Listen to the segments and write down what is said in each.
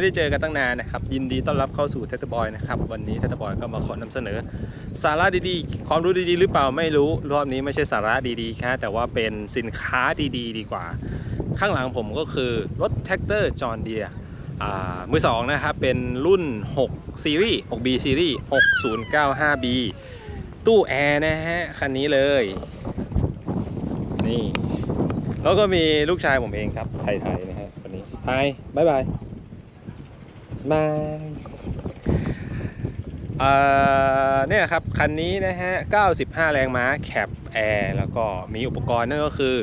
ไม่ได้เจอกันตั้งนานนะครับ ยินดีต้อนรับเข้าสู่เทตบอยนะครับ วันนี้เทตบอยก็มาขอนำเสนอ สาระดีๆ ความรู้ดีๆ หรือเปล่าไม่รู้รอบนี้ไม่ใช่สาระดีๆแค่แต่ว่าเป็นสินค้าดีๆ ดีกว่า ข้างหลังผมก็คือรถแท็กเตอร์จอห์นเดียมือสองนะครับ เป็นรุ่น 6 ซีรีส์ 6B ซีรีส์ 6095B ตู้แอร์นะฮะ คันนี้เลย นี่ แล้วก็มีลูกชายผมเองครับ ไทยๆนะฮะวันนี้ไทยบายบาย บายเอ่อเนี่ยครับ คันนี้นะฮะ 95 แรงม้าแคปแอร์แล้วก็มีอุปกรณ์นั่นก็คือ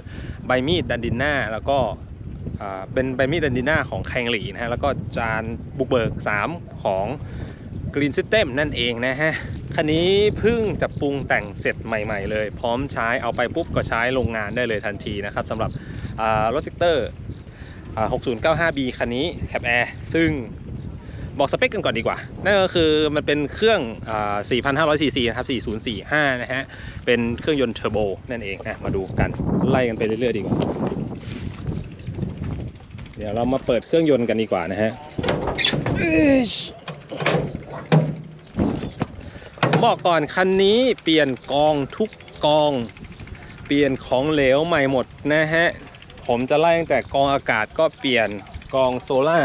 ใบมีดดันดินหน้าแล้วก็อ่าเป็นใบมีดดันดินหน้าของแคงหลีนะฮะ แล้วก็จานบุกเบิก 3 ของ Green System นั่นเองนะฮะ คันนี้เพิ่งจะปรุงแต่งเสร็จใหม่ๆเลย พร้อมใช้เอาไปปุ๊บก็ใช้โรงงานได้เลยทันทีนะครับสำหรับรถแท็กเตอร์อ่า 6095B คันนี้แคปแอร์ซึ่ง บอกสเปคกันก่อนดีกว่า นั่นก็คือมันเป็นเครื่องอ่า4,500 cc นะครับ 4045 นะฮะ เป็นเครื่องยนต์เทอร์โบนั่นเองนะ มาดูกันไล่กันไปเรื่อยๆดีกว่า เดี๋ยวเรามาเปิดเครื่องยนต์กันดีกว่านะฮะอิ๊ชบอกก่อนคันนี้เปลี่ยนกองทุกกอง เปลี่ยนของเหลวใหม่หมดนะฮะ ผมจะไล่ตั้งแต่กองอากาศก็เปลี่ยนกองโซล่า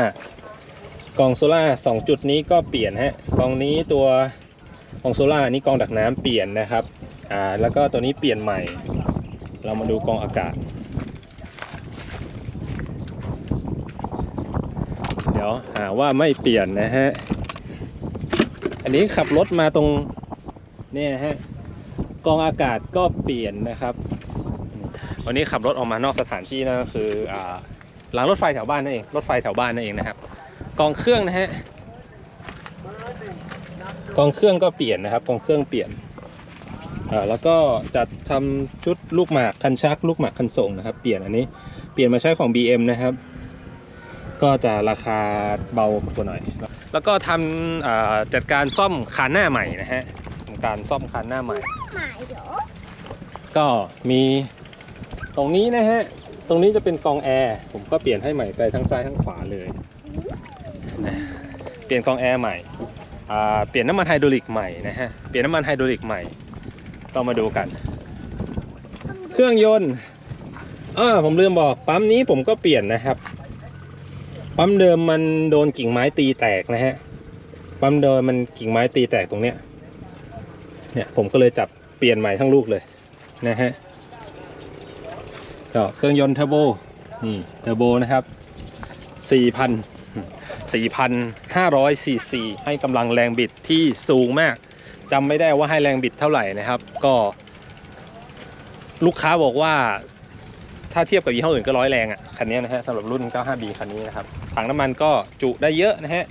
กองโซล่าสองจุดนี้ก็เปลี่ยนฮะกองนี้ตัวกองโซล่านี่กองดักน้ำเปลี่ยนนะครับอ่าแล้วก็ตัวนี้เปลี่ยนใหม่ เรามาดูกองอากาศ เดี๋ยวหาว่าไม่เปลี่ยนนะฮะอันนี้ขับรถมาตรงเนี่ยฮะกองอากาศก็เปลี่ยนนะครับ วันนี้ขับรถออกมานอกสถานที่นั่นก็คืออ่าหลังรถไฟแถวบ้านนั่นเองรถไฟแถวบ้านนั่นเองนะครับ กองเครื่องนะฮะกองเครื่องก็เปลี่ยนนะครับกองเครื่องเปลี่ยนอ่าแล้วก็จัดทำชุดลูกหมากคันชัก ลูกหมากคันส่งนะครับ เปลี่ยนอันนี้เปลี่ยนมาใช้ของ BM นะครับ ก็จะราคาเบากว่าหน่อย แล้วก็ทำอ่าจัดการซ่อมคานหน้าใหม่นะฮะการซ่อมคานหน้าใหม่ ก็มีตรงนี้นะฮะ ตรงนี้จะเป็นกองแอร์ ผมก็เปลี่ยนให้ใหม่ไปทั้งซ้ายทั้งขวาเลย ลี่ยนกองแอร์ใหม่ เปลี่ยนน้ำมันไฮดรอลิกใหม่นะฮะ เปลี่ยนน้ำมันไฮดรอลิกใหม่ก็มาดูกัน เครื่องยนต์อ่าผมลืมบอกปั๊มนี้ผมก็เปลี่ยนนะครับ ปั๊มเดิมมันโดนกิ่งไม้ตีแตกนะฮะ ปั๊มเดิมมันกิ่งไม้ตีแตกตรงเนี้ย เนี่ยผมก็เลยจับเปลี่ยนใหม่ทั้งลูกเลยนะฮะ ก็เครื่องยนต์เทอร์โบ นี่เทอร์โบนะครับ4,000 4,500ซีซีให้กำลังแรงบิดที่สูงมากจำไม่ได้ว่าให้แรงบิดเท่าไหร่นะครับ ก็ ลูกค้าบอกว่า ถ้าเทียบกับยี่ห้ออื่นก็ร้อยแรงอะ่ะคันนี้นะฮะสำหรับรุ่น 95B คันนี้นะครับถังน้ำมันก็จุได้เยอะนะฮะ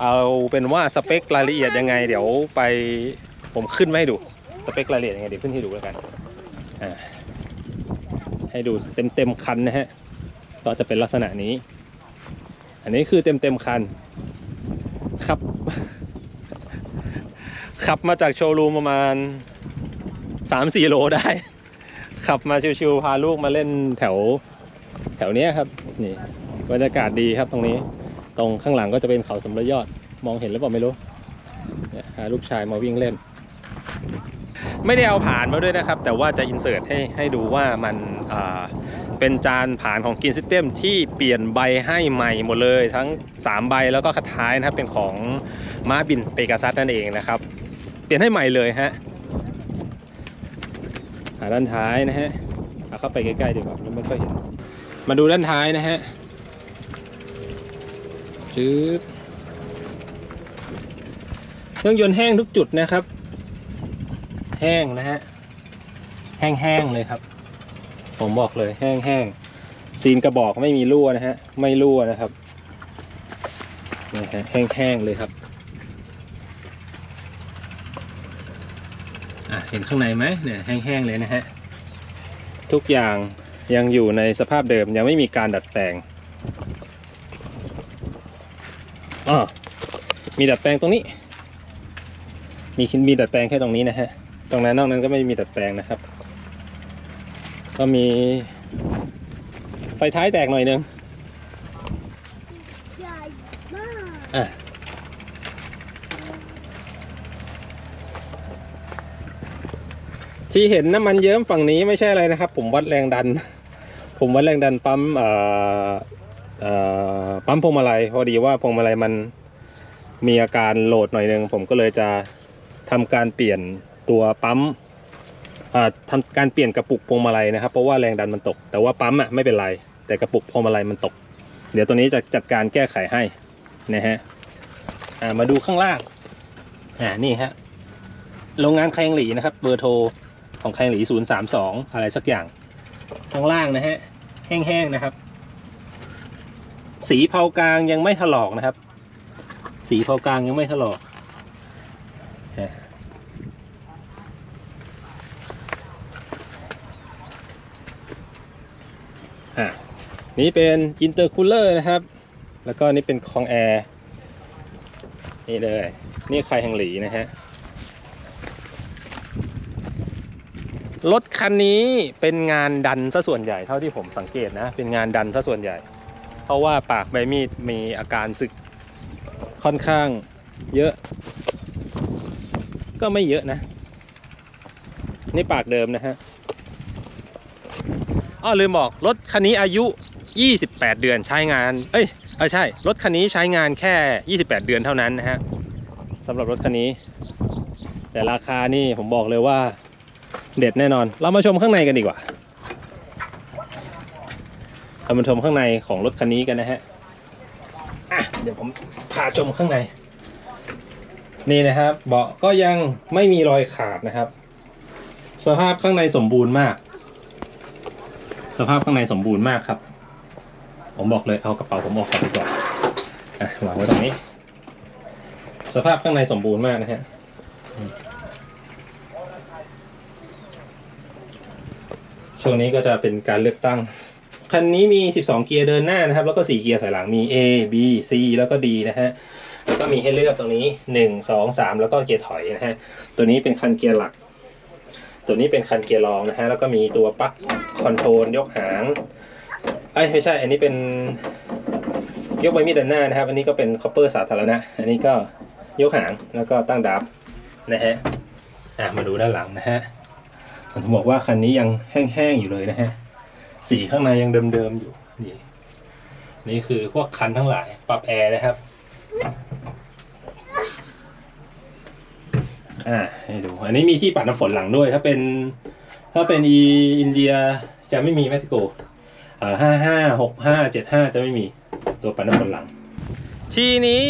เอาเป็นว่าสเปครายละเอียดยังไง เดี๋ยวไปผมขึ้นไว้ให้ดูสเปครายละเอียดยังไงเดี๋ยวขึ้นให้ดูแล้วกันให้ดูเต็มเต็มๆคันนะฮะก็จะเป็นลักษณะนี้ อันนี้คือเต็มเต็มคันขับ ขับมาจากโชว์รูมประมาณ3-4โลได้ ขับมาชิวๆพาลูกมาเล่นแถวแถวเนี้ยครับนี่บรรยากาศดีครับตรงนี้ ตรงข้างหลังก็จะเป็นเขาสำรยอดมองเห็นหรือเปล่าไม่รู้เนี่ยหาลูกชายมาวิ่งเล่น ไม่ได้เอาผ่านมาด้วยนะครับ แต่ว่าจะอินเสิร์ตให้ให้ดูว่ามัน เป็นจานผ่านของกินซิ s เ e มที่เปลี่ยนใบให้ใหม่หมดเลย ทั้ง 3 ใบแล้วก็คัดท้ายนะครับเป็นของม้าบินเปกาซัสนั่นเองนะครับ เปลี่ยนให้ใหม่เลยฮะหาด้านท้ายนะฮะเอาเข้าไปใกล้ๆดีกว่าไม่ค่อยเห็น มาดูด้านท้ายนะฮะชืบเครื่องยนต์แห้งทุกจุดนะครับ แห้งนะฮะ แห้งๆเลยครับ ผมบอกเลยแห้งๆซีนกระบอกไม่มีรั่วนะฮะ ไม่รั่วนะครับนี่ฮะแห้งๆเลยครับอะเห็นข้างในไหมเนี่ยแห้งๆเลยนะฮะทุกอย่างยังอยู่ในสภาพเดิมยังไม่มีการดัดแปลงอ๋อมีดัดแปลงตรงนี้ มีมีดัดแปลงแค่ตรงนี้นะฮะ ตรงนั้นนอกนั้นก็ไม่มีดัดแปลงนะครับ ก็มี ไฟท้ายแตกหน่อยนึงใหญ่มากอะที่เห็นน้ำมันเยิ้มฝั่งนี้ไม่ใช่อะไรนะครับ ผมวัดแรงดัน ผมวัดแรงดันปั๊มเอ่อเอ่อปั๊มพวงมาลัยพอดีว่าพวงมาลัยมันมีอาการโหลดหน่อยนึงผมก็เลยจะทำการเปลี่ยนตัวปั๊มอ่า ทำการเปลี่ยนกระปุกพวงมาลัยนะครับ เพราะว่าแรงดันมันตก แต่ว่าปั๊มอะไม่เป็นไร แต่กระปุกพวงมาลัยมันตก เดี๋ยวตัวนี้จะจัดการแก้ไขให้นะฮะมาดูข้างล่างอ่านี่ฮะโรงงานแคงหลีนะครับ เบอร์โทรของแคงหลี 032 อะไรสักอย่าง ข้างล่างนะฮะแห้งๆนะครับ สีเผากลางยังไม่ถลอกนะครับ สีเผากลางยังไม่ถลอก อะนี่เป็นอินเตอร์คูลเลอร์นะครับ แล้วก็นี่เป็นคองแอร์นี่เลย นี่ใครแห่งหลีนะฮะ รถคันนี้เป็นงานดันซะส่วนใหญ่เท่าที่ผมสังเกตนะ เป็นงานดันซะส่วนใหญ่ เพราะว่าปากใบมีดมีอาการสึกค่อนข้างเยอะ ก็ไม่เยอะนะ นี่ปากเดิมนะฮะ อ้อลืมบอกรถคันนี้อายุ 28 เดือนใช้งาน เอ้ยเออใช่ รถคันนี้ใช้งานแค่ 28 เดือนเท่านั้นนะฮะสำหรับรถคันนี้ แต่ราคานี่ผมบอกเลยว่า เด็ดแน่นอน เรามาชมข้างในกันดีกว่าเรามาชมข้างในของรถคันนี้กันนะฮะอะเดี๋ยวผมพาชมข้างใน นี่นะครับ เบาะก็ยังไม่มีรอยขาดนะครับ สภาพข้างในสมบูรณ์มาก สภาพข้างในสมบูรณ์มากครับ ผมบอกเลยเอากระเป๋าผมออกก่อนดีกว่าอะวางไว้ตรงนี้ สภาพข้างในสมบูรณ์มากนะฮะช่วงนี้ก็จะเป็นการเลือกตั้ง คันนี้มี 12 เกียร์เดินหน้านะครับ แล้วก็ 4 เกียร์ถอยหลังมี A B C แล้วก็ D นะฮะ แล้วก็มีให้เลือกตรงนี้ 1 2 3 แล้วก็เกียร์ถอยนะฮะ ตัวนี้เป็นคันเกียร์หลัก ตัวนี้เป็นคันเกียร์รองนะฮะ แล้วก็มีตัวปลั๊กคอนโทรลยกหางเอ้ยไม่ใช่ อันนี้เป็นยกใบมีดด้านหน้านะครับ อันนี้ก็เป็นคอปเปอร์สาธารณะ อันนี้ก็ยกหางแล้วก็ตั้งดับนะฮะ อะมาดูด้านหลังนะฮะ ผมบอกว่าคันนี้ยังแห้งๆอยู่เลยนะฮะ สีข้างในยังเดิมๆอยู่ นี่ นี่คือพวกคันทั้งหลาย ปรับแอร์นะครับ อ่าให้ดู อันนี้มีที่ปัดน้ำฝนหลังด้วย ถ้าเป็น ถ้าเป็นอีอินเดียจะไม่มีเม็กซิโกอ่าห้าห้าหกห้าเจ็ดห้าจะไม่มีตัวปัดน้ำฝนหลัง ทีนี้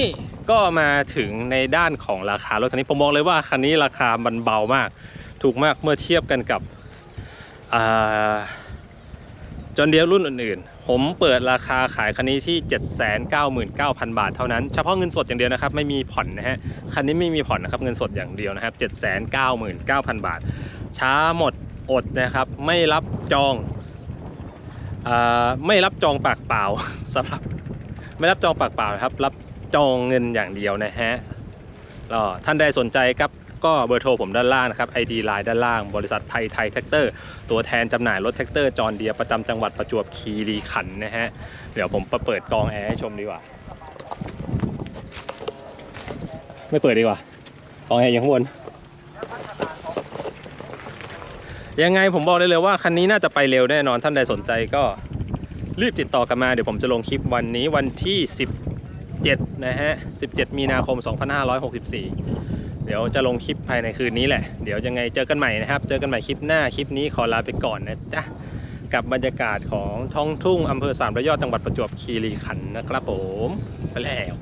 ก็มาถึงในด้านของราคารถคันนี้ผมบอกเลยว่าคันนี้ราคามันเบามาก ถูกมากเมื่อเทียบกันกับอ่า จนเดียวรุ่นอื่นๆ ผมเปิดราคาขายคันนี้ที่ 799,000 บาทเท่านั้น เฉพาะเงินสดอย่างเดียวนะครับ ไม่มีผ่อนนะฮะ คันนี้ไม่มีผ่อนนะครับ เงินสดอย่างเดียวนะครับ 799,000 บาท ช้าหมดอดนะครับ ไม่รับจองอาไม่รับจองปากเปล่าสำหรับ ไม่รับจองปากเปล่าครับ รับจองเงินอย่างเดียวนะฮะท่านใดสนใจครับ ก็เบอร์โทรผมด้านล่างนะครับ ID ไลน์ด้านล่าง บริษัทไทยไทยแท็กเตอร์ ตัวแทนจำหน่ายรถแท็กเตอร์จอห์นเดียประจำจังหวัดประจวบคีรีขันธ์นะฮะ เดี๋ยวผมเปิดกองแอร์ให้ชมดีกว่า ไม่เปิดดีกว่ากองแอร์อยู่ข้างบนยังไงผมบอกได้เลยว่าคันนี้น่าจะไปเร็วแน่นอนท่านใดสนใจก็รีบติดต่อกันมาเดี๋ยวผมจะลงคลิปวันนี้วันที่ 17 นะฮะ 17 มีนาคม 2564 เดี๋ยวจะลงคลิปภายในคืนนี้แหละ เดี๋ยวยังไงเจอกันใหม่นะครับ เจอกันใหม่คลิปหน้า คลิปนี้ขอลาไปก่อนนะจ๊ะ กับบรรยากาศของท้องทุ่งอำเภอสามระยอดจังหวัดประจวบคีรีขันธ์นะครับผม ไปแล้ว